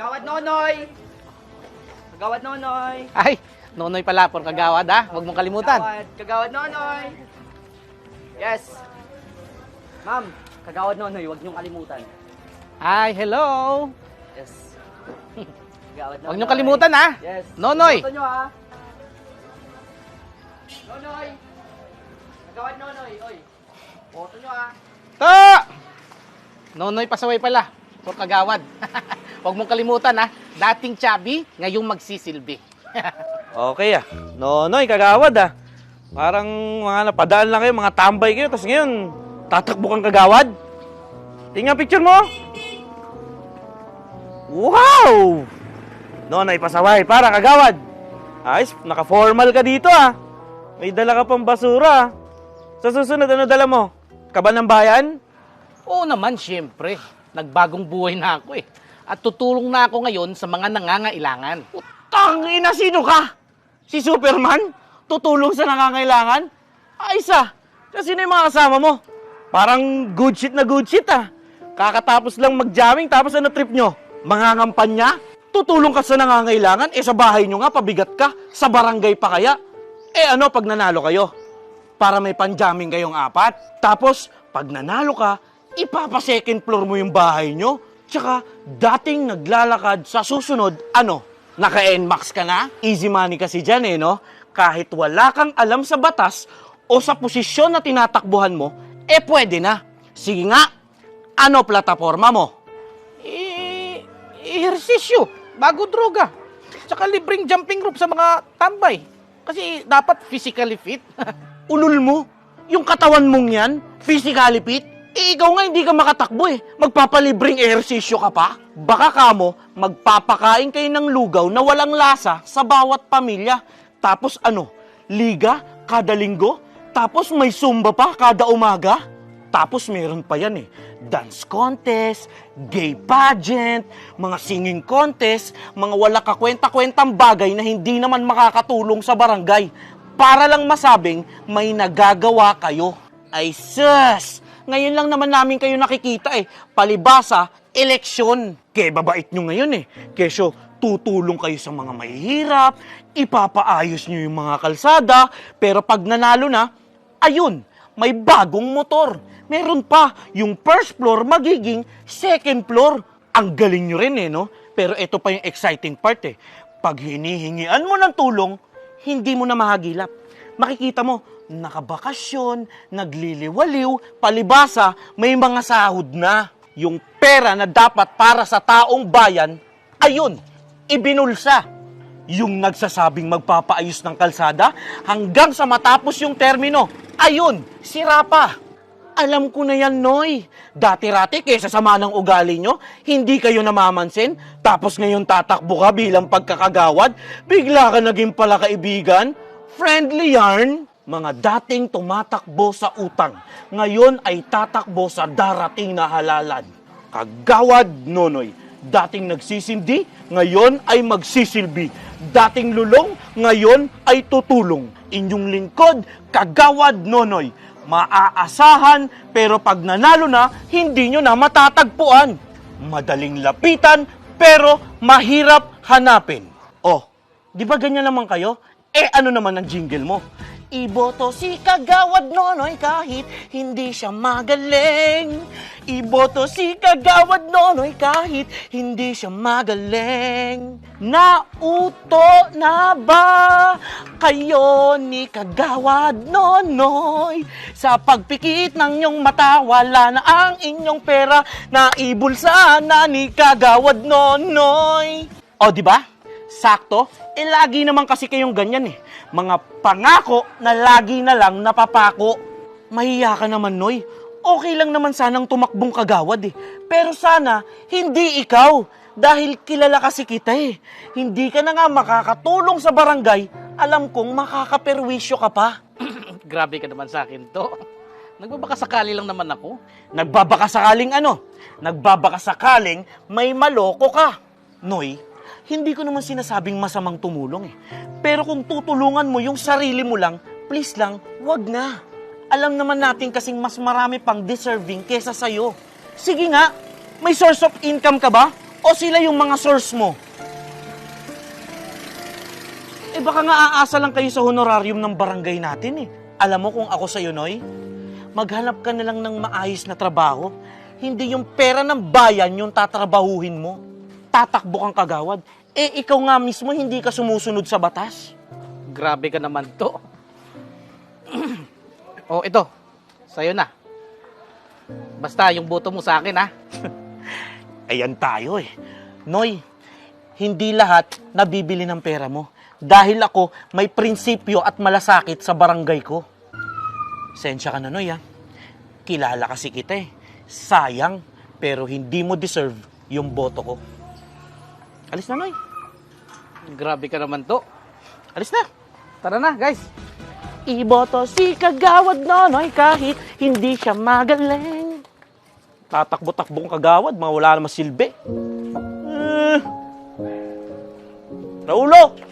Kagawad Nonoy! Kagawad Nonoy! Ay, nonoy pala, por kagawad ha. Huwag mong kalimutan. Kagawad, Kagawad Nonoy! Yes! Ma'am, Kagawad Nonoy, huwag niyong kalimutan. Ay, hello. Yes. Kagawad Nonoy. Huwag niyong kalimutan ha. Yes. Nonoy. Boto niyo ha. Nonoy! Kagawad Nonoy, oy. Boto niyo ha. To! Nonoy pasaway pala, por kagawad. Huwag mong kalimutan ha. Dating chubby, ngayong magsisilbi. Okay ah. Nonoy, kagawad ah. Parang mga napadaan lang kayo, mga tambay kayo, tapos ngayon, tatakbo kang kagawad. Tingnan picture mo. Wow! Nonoy, pasaway, para kagawad. Ayos, naka-formal ka dito ah. May dala ka pang basura. ah. Sa susunod, ano dala mo? Kaban ng bayan? Oo naman, syempre. Nagbagong buhay na ako eh. At tutulong na ako ngayon sa mga nangangailangan. Tangina, sino ka? Si Superman? Tutulong sa nangangailangan? Ay, isa. Kasi sino yung mga kasama mo? Parang good shit na good shit ah. Kakatapos lang mag-jamming, tapos ano trip nyo? Mangangampanya? Tutulong ka sa nangangailangan? Eh sa bahay nyo nga, pabigat ka. Sa barangay pa kaya? Eh ano pag nanalo kayo? Para may pan-jamming kayong apat. Tapos, pag nanalo ka, ipapa second floor mo yung bahay nyo. Tsaka, dating naglalakad sa susunod, ano? Naka-NMAX ka na? Easy money kasi dyan eh, no? Kahit wala kang alam sa batas o sa posisyon na tinatakbuhan mo, eh pwede na. Sige nga, ano plataforma mo? Eh, ehersisyo, bago droga. Tsaka libreng jumping rope sa mga tambay. Kasi dapat physically fit. Ulul mo? Yung katawan mong yan, physically fit, eh ikaw nga hindi ka makatakbo eh. Magpapalibreng ehersisyo ka pa. Baka kamo, magpapakain kayo ng lugaw na walang lasa sa bawat pamilya. Tapos ano, liga kada linggo? Tapos may zumba pa kada umaga? Tapos meron pa yan eh. Dance contest, gay pageant, mga singing contest, mga wala kakwenta-kwentang bagay na hindi naman makakatulong sa barangay. Para lang masabing may nagagawa kayo. Ay sus! Ngayon lang naman namin kayo nakikita eh. Palibasa, eleksyon. Kaya babait nyo ngayon eh. Kesyo, tutulong kayo sa mga mahihirap, ipapaayos nyo yung mga kalsada, pero pag nanalo na, ayun, may bagong motor. Meron pa, yung first floor magiging second floor. Ang galing nyo rin eh, no? Pero ito pa yung exciting part eh. Pag hinihingian mo ng tulong, hindi mo na mahagilap. Makikita mo, nakabakasyon, nagliliwaliw, palibasa, may mga sahod na. Yung pera na dapat para sa taong bayan, ayun, ibinulsa. Yung nagsasabing magpapaayos ng kalsada hanggang sa matapos yung termino, ayun, sira pa. Alam ko na yan, Noy. Dati-rati, kesa sama ng ugali nyo, hindi kayo namamansin, tapos ngayon tatakbo ka bilang pagkakagawad, bigla ka naging pala kaibigan. Friendly yarn. Mga dating tumatakbo sa utang, ngayon ay tatakbo sa darating na halalan. Kagawad, Nonoy. Dating nagsisindi, ngayon ay magsisilbi. Dating lulong, ngayon ay tutulong. Inyong lingkod, Kagawad Nonoy. Maaasahan, pero pag nanalo na, hindi nyo na matatagpuan. Madaling lapitan, pero mahirap hanapin. Oh, di ba ganyan naman kayo? Eh ano naman ang jingle mo? Iboto si Kagawad Nonoy kahit hindi siya magaling. Iboto si Kagawad Nonoy kahit hindi siya magaling. Nauto na ba kayo ni Kagawad Nonoy? Sa pagpikit ng inyong mata, wala na ang inyong pera na ibulsa na ni Kagawad Nonoy. O, di ba? Sakto? Eh, lagi naman kasi kayong ganyan eh. Mga pangako na lagi na lang napapako. Mahiya ka naman, Noy. Okay lang naman sanang tumakbong kagawad eh. Pero sana, hindi ikaw. Dahil kilala kasi kita eh. Hindi ka na nga makakatulong sa barangay, alam kong makakaperwisyo ka pa. Grabe ka naman sa akin to. Nagbabakasakali lang naman ako. Nagbabaka sakaling ano? Nagbabaka sakaling may maloko ka. Noy, hindi ko naman sinasabing masamang tumulong eh. Pero kung tutulungan mo yung sarili mo lang, please lang, wag na. Alam naman natin kasing mas marami pang deserving kesa sa'yo. Sige nga, may source of income ka ba? O sila yung mga source mo? Eh baka nga aasa lang kayo sa honorarium ng barangay natin eh. Alam mo kung ako sa'yo, Noy? Maghanap ka na lang ng maayos na trabaho. Hindi yung pera ng bayan yung tatrabahuhin mo. Tatakbo kang kagawad. Eh ikaw nga mismo hindi ka sumusunod sa batas. Grabe ka naman to. oh, ito. Sa'yo na. Basta yung boto mo sa akin, ha? Ayan tayo eh. Noy, hindi lahat nabibili ng pera mo. Dahil ako may prinsipyo at malasakit sa barangay ko. Sensya ka na, Noy, ha? Kilala kasi kita eh. Sayang, pero hindi mo deserve yung boto ko. Alis na, Noy. Grabe ka naman to. Alis na. Tara na, guys. Iboto si Kagawad Nonoy kahit hindi siya magaling. Tatakbo-takbo kong kagawad, mga wala naman silbi. Eh. Raulo!